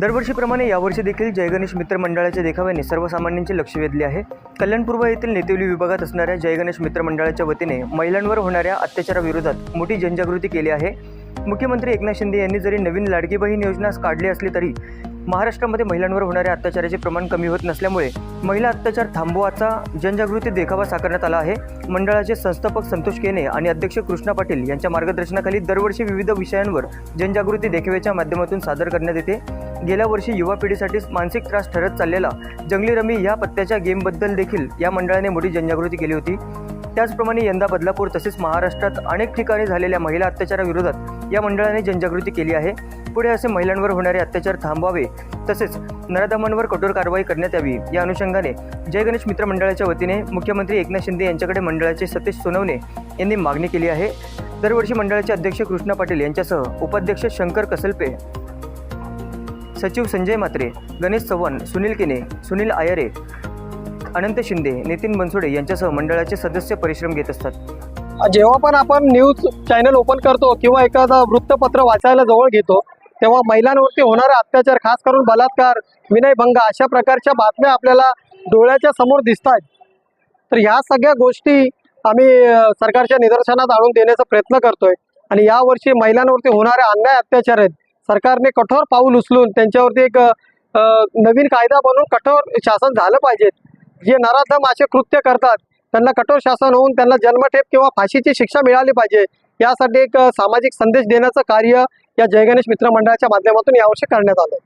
दरवर्षीप्रमाणे यावर्षी देखील जयगणेश मित्र मंडळाच्या देखाव्याने सर्वसामान्यांचे लक्ष वेधले आहे. कल्याणपूर्व येथील नेतेवली विभागात असणाऱ्या जयगणेश मित्र मंडळाच्या वतीने महिलांवर होणाऱ्या अत्याचाराविरोधात मोठी जनजागृती केली आहे. मुख्यमंत्री एकनाथ शिंदे यांनी जरी नवीन लाडकी बहीण योजना काढली असली तरी महाराष्ट्रामध्ये महिलांवर होणाऱ्या अत्याचाराचे प्रमाण कमी होत नसल्यामुळे महिला अत्याचार थांबवाचा जनजागृती देखावा साकारण्यात आला आहे. मंडळाचे संस्थापक संतोष केने आणि अध्यक्ष कृष्णा पाटील यांच्या मार्गदर्शनाखाली दरवर्षी विविध विषयांवर जनजागृती देखाव्याच्या माध्यमातून सादर करण्यात येते. गेल्या वर्षी युवा पिढीसाठी मानसिक त्रास ठरत चाललेला जंगली रमी या पत्त्याच्या गेमबद्दल देखील या मंडळाने मोठी जनजागृती केली होती. त्याचप्रमाणे यंदा बदलापूर तसेच महाराष्ट्रात अनेक ठिकाणी झालेल्या महिला अत्याचाराविरोधात या मंडळाने जनजागृती केली आहे. पुढे असे महिलांवर होणारे अत्याचार थांबवावे तसेच नराधमांवर कठोर कारवाई करण्यात यावी. या अनुषंगाने जय गणेश मित्र मंडळाच्या वतीने मुख्यमंत्री एकनाथ शिंदे यांच्याकडे मंडळाचे सतीश सोनवणे यांनी मागणी केली आहे. दरवर्षी मंडळाचे अध्यक्ष कृष्णा पाटील यांच्यासह उपाध्यक्ष शंकर कसलपे सचिव संजय मात्रे गणेश चव्हाण सुनील केने सुनील आयरे अनंत शिंदे नितीन बनसोडे यांच्यासह मंडळाचे सदस्य परिश्रम घेत असतात. जेव्हा पण आपण न्यूज चॅनल ओपन करतो किंवा एखादं वृत्तपत्र वाचायला जवळ घेतो तेव्हा महिलांवरती होणारे अत्याचार खास करून बलात्कार विनयभंग अशा प्रकारच्या बातम्या आपल्याला डोळ्याच्या समोर दिसत आहेत तर ह्या सगळ्या गोष्टी आम्ही सरकारच्या निदर्शनात आणून देण्याचा प्रयत्न करतोय. आणि यावर्षी महिलांवरती होणारे अन्याय अत्याचार आहेत. सरकारने कठोर पाऊल उचलून त्यांच्यावरती एक नवीन कायदा बनवून कठोर शासन झालं पाहिजे. जे नराधम असे कृत्य करतात त्यांना कठोर शासन होऊन त्यांना जन्मठेप किंवा फाशीची शिक्षा मिळाली पाहिजे. यासाठी एक सामाजिक संदेश देण्याचं कार्य या जयगणेश मित्रमंडळाच्या मित्र मंडळाच्या माध्यमातून यावर्षी करण्यात आलं